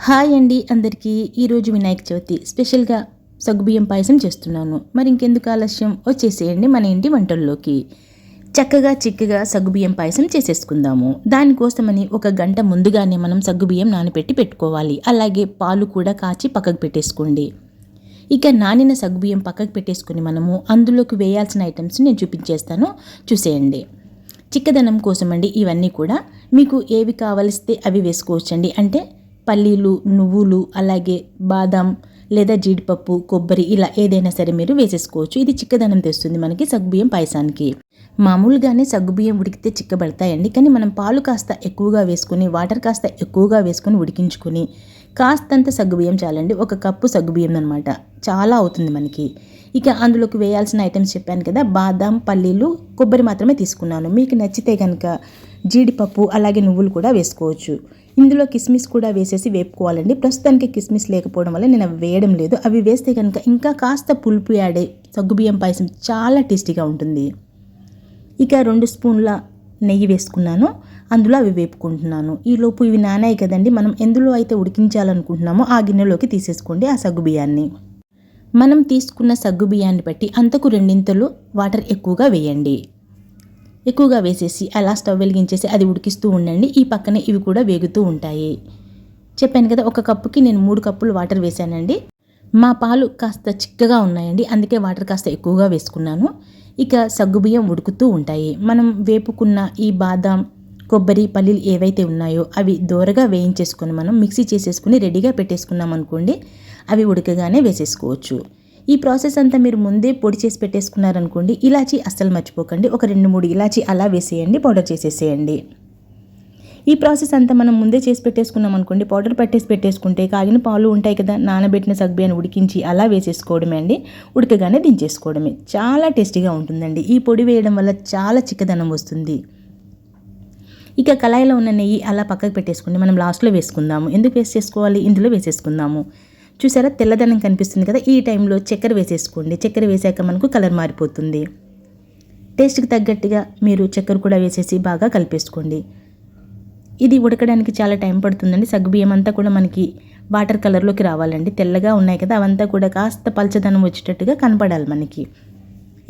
Hi అండి అందరికీ. ఈరోజు వినాయక చవితి స్పెషల్గా సగ్గుబియ్యం పాయసం చేస్తున్నాను. మరి ఇంకెందుకు ఆలస్యం? వచ్చేసేయండి మన ఇంటి వంటల్లోకి. చక్కగా చిక్కగా సగ్గుబియ్యం పాయసం చేసేసుకుందాము. దానికోసమని ఒక గంట ముందుగానే మనం సగ్గుబియ్యం నానబెట్టి పెట్టుకోవాలి. అలాగే పాలు కూడా కాచి పక్కకు పెట్టేసుకోండి. ఇక నానిన సగ్గుబియ్యం పక్కకు పెట్టేసుకుని మనము అందులోకి వేయాల్సిన ఐటమ్స్ నేను చూపించేస్తాను. చూసేయండి. చిక్కదనం కోసమండి ఇవన్నీ కూడా. మీకు ఏవి కావలిస్తే అవి వేసుకోవచ్చండి. అంటే పల్లీలు నువ్వులు అలాగే బాదం లేదా జీడిపప్పు కొబ్బరి ఇలా ఏదైనా సరే మీరు వేసేసుకోవచ్చు. ఇది చిక్కదనం తెస్తుంది మనకి సగ్గుబియ్యం పాయసానికి. మామూలుగానే సగ్గుబియ్యం ఉడికితే చిక్కబడతాయండి కానీ మనం పాలు కాస్త ఎక్కువగా వేసుకుని వాటర్ కాస్త ఎక్కువగా వేసుకుని ఉడికించుకుని కాస్తంత సగ్గుబియ్యం చాలండి. ఒక కప్పు సగ్గుబియ్యం అనమాట చాలా అవుతుంది మనకి. ఇక అందులోకి వేయాల్సిన ఐటమ్స్ చెప్పాను కదా బాదం పల్లీలు కొబ్బరి మాత్రమే తీసుకున్నాను. మీకు నచ్చితే కనుక జీడిపప్పు అలాగే నువ్వులు కూడా వేసుకోవచ్చు. ఇందులో కిస్మిస్ కూడా వేసేసి వేపుకోవాలండి. ప్రస్తుతానికి కిస్మిస్ లేకపోవడం వల్ల నేను అవి వేయడం లేదు. అవి వేస్తే కనుక ఇంకా కాస్త పులుపు యాడే సగ్గుబియ్యం పాయసం చాలా టేస్టీగా ఉంటుంది. ఇక రెండు స్పూన్ల నెయ్యి వేసుకున్నాను. అందులో అవి వేపుకుంటున్నాను. ఈలోపు ఇవి నానాయి కదండి. మనం ఎందులో అయితే ఉడికించాలనుకుంటున్నామో ఆ గిన్నెలోకి తీసేసుకోండి ఆ సగ్గుబియ్యాన్ని మనం తీసుకున్న సగ్గుబియ్యాన్ని బట్టి అంతకు రెండింతలు వాటర్ ఎక్కువగా వేయండి. ఎక్కువగా వేసేసి అలా స్టవ్ వెలిగించేసి అది ఉడికిస్తూ ఉండండి. ఈ పక్కనే ఇవి కూడా వేగుతూ ఉంటాయి. చెప్పాను కదా ఒక కప్పుకి నేను మూడు కప్పులు వాటర్ వేసానండి. మా పాలు కాస్త చిక్కగా ఉన్నాయండి అందుకే వాటర్ కాస్త ఎక్కువగా వేసుకున్నాను. ఇక సగ్గుబియ్యం ఉడుకుతూ ఉంటాయి. మనం వేపుకున్న ఈ బాదాం కొబ్బరి పల్లీలు ఏవైతే ఉన్నాయో అవి దోరగా వేయించేసుకొని మనం మిక్సీ చేసేసుకుని రెడీగా పెట్టేసుకున్నాం అనుకోండి అవి ఉడకగానే వేసేసుకోవచ్చు. ఈ ప్రాసెస్ అంతా మీరు ముందే పొడి చేసి పెట్టేసుకున్నారనుకోండి ఇలాచీ అస్సలు మర్చిపోకండి. ఒక రెండు మూడు ఇలాచీ అలా వేసేయండి పౌడర్ చేసేసేయండి. ఈ ప్రాసెస్ అంతా మనం ముందే చేసి పెట్టేసుకున్నాం అనుకోండి పౌడర్ పెట్టేసి పెట్టేసుకుంటే కాగిన పాలు ఉంటాయి కదా నానబెట్టిన సగ్బియాన్ని ఉడికించి అలా వేసేసుకోవడమే అండి. ఉడకగానే దించేసుకోవడమే. చాలా టేస్టీగా ఉంటుందండి. ఈ పొడి వేయడం వల్ల చాలా చిక్కదనం వస్తుంది. ఇక కళాయిలో ఉన్న నెయ్యి అలా పక్కకు పెట్టేసుకోండి మనం లాస్ట్లో వేసుకుందాము. ఎందుకు వేస్ట్ చేసుకోవాలి? ఇందులో వేసేసుకుందాము. చూసారా? తెల్లదనం కనిపిస్తుంది కదా? ఈ టైంలో చక్కెర వేసేసుకోండి. చక్కెర వేసాక మనకు కలర్ మారిపోతుంది. టేస్ట్కి తగ్గట్టుగా మీరు చక్కెర కూడా వేసేసి బాగా కలిపేసుకోండి. ఇది ఉడకడానికి చాలా టైం పడుతుందండి. సగ్గుబియ్యం అంతా కూడా మనకి వాటర్ కలర్లోకి రావాలండి. తెల్లగా ఉన్నాయి కదా? అవంతా కూడా కాస్త పలచదనం వచ్చేటట్టుగా కనపడాలి మనకి.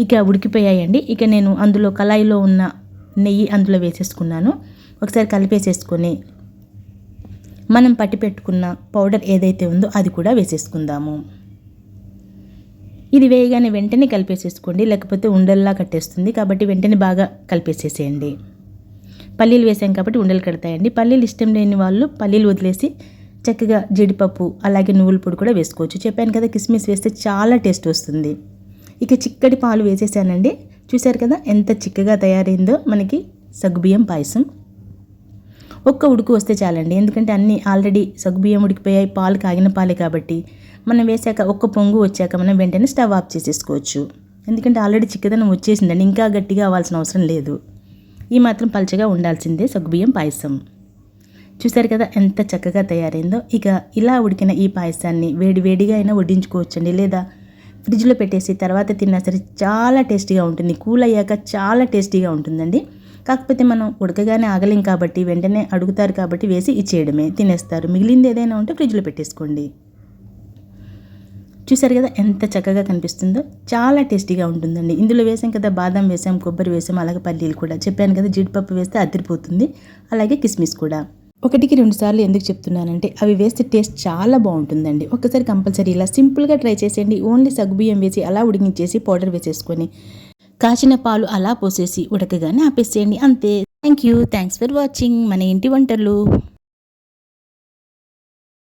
ఇక ఉడికిపోయాయండి. ఇక నేను అందులో కళాయిలో ఉన్న నెయ్యి అందులో వేసేసుకున్నాను. ఒకసారి కలిపేసేసుకొని మనం పట్టి పెట్టుకున్న పౌడర్ ఏదైతే ఉందో అది కూడా వేసేసుకుందాము. ఇది వేయగానే వెంటనే కలిపేసేసుకోండి లేకపోతే ఉండల్లా కట్టేస్తుంది. కాబట్టి వెంటనే బాగా కలిపేసేసేయండి. పల్లీలు వేసాం కాబట్టి ఉండలు కడతాయండి. పల్లీలు ఇష్టం లేని వాళ్ళు పల్లీలు వదిలేసి చక్కగా జీడిపప్పు అలాగే నువ్వుల పొడి కూడా వేసుకోవచ్చు. చెప్పాను కదా కిస్మిస్ వేస్తే చాలా టేస్ట్ వస్తుంది. ఇక చిక్కటి పాలు వేసేసానండి. చూశారు కదా ఎంత చిక్కగా తయారైందో మనకి సగ్గుబియ్యం పాయసం. ఒక్క ఉడుకు వస్తే చాలండి. ఎందుకంటే అన్నీ ఆల్రెడీ సగ్గుబియ్యం ఉడికిపోయాయి పాలు కాగిన పాలే కాబట్టి మనం వేసాక ఒక్క పొంగు వచ్చాక మనం వెంటనే స్టవ్ ఆఫ్ చేసేసుకోవచ్చు. ఎందుకంటే ఆల్రెడీ చిక్కదనం వచ్చేసిందండి ఇంకా గట్టిగా అవ్వాల్సిన అవసరం లేదు. ఈ మాత్రం పల్చగా ఉండాల్సిందే సగ్గుబియ్యం పాయసం. చూసారు కదా ఎంత చక్కగా తయారైందో. ఇక ఇలా ఉడికిన ఈ పాయసాన్ని వేడి వేడిగా అయినా వడ్డించుకోవచ్చండి. లేదా ఫ్రిడ్జ్లో పెట్టేసి తర్వాత తిన్నా సరే చాలా టేస్టీగా ఉంటుంది. కూల్ అయ్యాక చాలా టేస్టీగా ఉంటుందండి. కాకపోతే మనం ఉడకగానే ఆగలేం కాబట్టి వెంటనే అడుగుతారు కాబట్టి వేసి ఇచ్చేయడమే తినేస్తారు. మిగిలింది ఏదైనా ఉంటే ఫ్రిడ్జ్లో పెట్టేసుకోండి. చూసారు కదా ఎంత చక్కగా కనిపిస్తుందో? చాలా టేస్టీగా ఉంటుందండి. ఇందులో వేసాం కదా బాదం వేసాం కొబ్బరి వేసాం అలాగే పల్లీలు కూడా. చెప్పాను కదా జీడిపప్పు వేస్తే అదిరిపోతుంది. అలాగే కిస్మిస్ కూడా. ఒకటికి రెండు సార్లు ఎందుకు చెప్తున్నానంటే అవి వేస్తే టేస్ట్ చాలా బాగుంటుందండి. ఒకసారి కంపల్సరీ ఇలా సింపుల్గా ట్రై చేసేయండి. ఓన్లీ సగ్గుబియ్యం వేసి అలా ఉడికించేసి పౌడర్ వేసేసుకొని కాచిన పాలు అలా పోసేసి ఉడకగానే ఆపేసేయండి. అంతే. Thank you thanks for watching మన ఇంటి వంటలు.